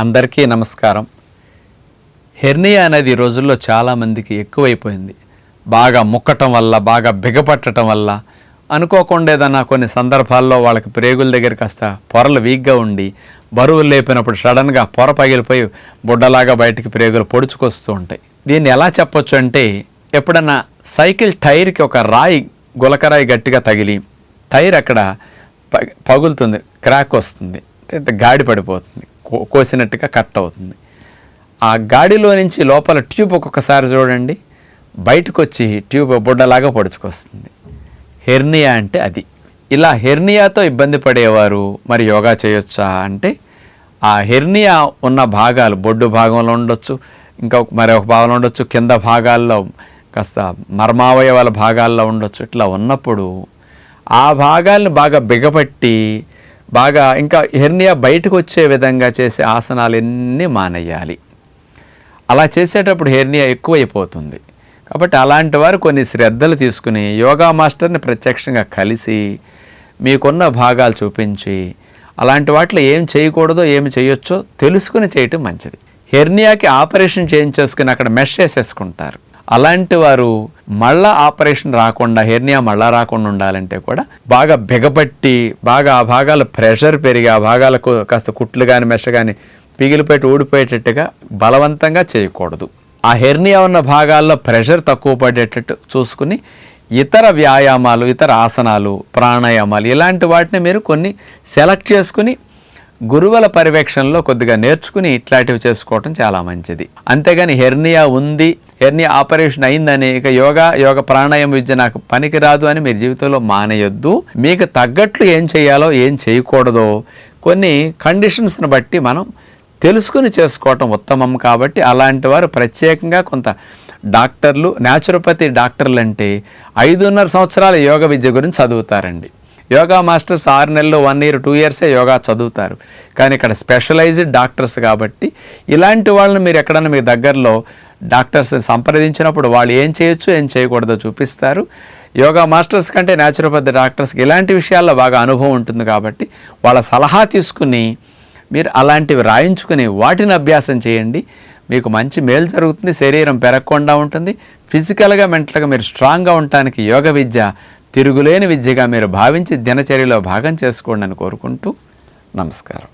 అందరికీ నమస్కారం. హెర్నియా అనేది ఈ రోజుల్లో చాలామందికి ఎక్కువైపోయింది. బాగా ముక్కటం వల్ల బాగా బిగపట్టడం వల్ల అనుకోకుండా ఏదైనా కొన్ని సందర్భాల్లో వాళ్ళకి ప్రేగుల దగ్గర కాస్త పొరలు వీక్గా ఉండి బరువులు లేపినప్పుడు సడన్గా పొర పగిలిపోయి బుడ్డలాగా బయటికి ప్రేగులు పొడుచుకొస్తూ ఉంటాయి. దీన్ని ఎలా చెప్పొచ్చు అంటే ఎప్పుడన్నా సైకిల్ టైర్కి ఒక రాయి గులకరాయి గట్టిగా తగిలి టైర్ అక్కడ పగులుతుంది క్రాక్ వస్తుంది గాడి పడిపోతుంది. కోసినట్టుగా కట్ అవుతుంది. ఆ గాడిలో నుంచి లోపల ట్యూబ్ ఒక్కొక్కసారి చూడండి బయటకు వచ్చి ట్యూబ్ బుడ్డలాగా పొడుచుకొస్తుంది. హెర్నియా అంటే అది. ఇలా హెర్నియాతో ఇబ్బంది పడేవారు మరి యోగా చేయొచ్చా అంటే ఆ హెర్నియా ఉన్న భాగాలు బొడ్డు భాగంలో ఉండొచ్చు ఇంకా మరొక మరి ఒక భాగంలో ఉండొచ్చు కింద భాగాల్లో కాస్త మర్మావయవాల భాగాల్లో ఉండొచ్చు ఇట్లా ఉన్నప్పుడు ఆ భాగాలను బాగా బిగపట్టి బాగా ఇంకా హెర్నియా బయటకు వచ్చే విధంగా చేసే ఆసనాలు ఎన్ని మానేయాలి. అలా చేసేటప్పుడు హెర్నియా ఎక్కువైపోతుంది. కాబట్టి అలాంటి వారు కొన్ని శ్రద్ధలు తీసుకుని యోగా మాస్టర్ని ప్రత్యక్షంగా కలిసి మీకున్న భాగాలు చూపించి అలాంటి వాటిలో ఏం చేయకూడదో ఏమి చేయొచ్చో తెలుసుకుని చేయటం మంచిది. హెర్నియాకి ఆపరేషన్ చేయించేసుకుని అక్కడ మెష్ వేసేసుకుంటారు అలాంటి వారు మళ్ళా ఆపరేషన్ రాకుండా హెర్నియా మళ్ళా రాకుండా ఉండాలంటే కూడా బాగా బిగపట్టి బాగా ఆ భాగాలు ప్రెషర్ పెరిగి ఆ భాగాలకు కాస్త కుట్లు కానీ మెష కానీ పిగిలిపెట్టి ఊడిపోయేటట్టుగా బలవంతంగా చేయకూడదు. ఆ హెర్నియా ఉన్న భాగాల్లో ప్రెషర్ తక్కువ పడేటట్టు చూసుకుని ఇతర వ్యాయామాలు ఇతర ఆసనాలు ప్రాణాయామాలు ఇలాంటి వాటిని మీరు కొన్ని సెలెక్ట్ చేసుకుని గురువుల పర్యవేక్షణలో కొద్దిగా నేర్చుకుని ఇట్లాంటివి చేసుకోవటం చాలా మంచిది. అంతేగాని హెర్నియా ఉంది హెర్నియా ఆపరేషన్ అయిందని ఇక యోగా యోగ ప్రాణాయామ విద్య నాకు పనికిరాదు అని మీరు జీవితంలో మానేయొద్దు. మీకు తగ్గట్లు ఏం చేయాలో ఏం చేయకూడదో కొన్ని కండిషన్స్ని బట్టి మనం తెలుసుకుని చేసుకోవటం ఉత్తమం కాబట్టి అలాంటి వారు ప్రత్యేకంగా కొంత డాక్టర్లు న్యాచురోపతి డాక్టర్లు అంటే ఐదున్నర సంవత్సరాల యోగ విద్య గురించి చదువుతారండి. యోగా మాస్టర్స్ ఆరు నెలలు వన్ ఇయర్ టూ ఇయర్సే యోగా చదువుతారు. కానీ ఇక్కడ స్పెషలైజ్డ్ డాక్టర్స్ కాబట్టి ఇలాంటి వాళ్ళని మీరు ఎక్కడన్నా మీ దగ్గరలో డాక్టర్స్ని సంప్రదించినప్పుడు వాళ్ళు ఏం చేయొచ్చు ఏం చేయకూడదో చూపిస్తారు. యోగా మాస్టర్స్ కంటే న్యాచురోపతి డాక్టర్స్కి ఇలాంటి విషయాల్లో బాగా అనుభవం ఉంటుంది కాబట్టి వాళ్ళ సలహా తీసుకుని మీరు అలాంటివి రాయించుకుని వాటిని అభ్యాసం చేయండి. మీకు మంచి మేలు జరుగుతుంది శరీరం పెరగకుండా ఉంటుంది. ఫిజికల్గా మెంటల్గా మీరు స్ట్రాంగ్గా ఉండటానికి యోగ విద్య తిరుగులేని విద్యగా మీరు భావించి దినచర్యలో భాగం చేసుకోండి అని కోరుకుంటూ నమస్కారం.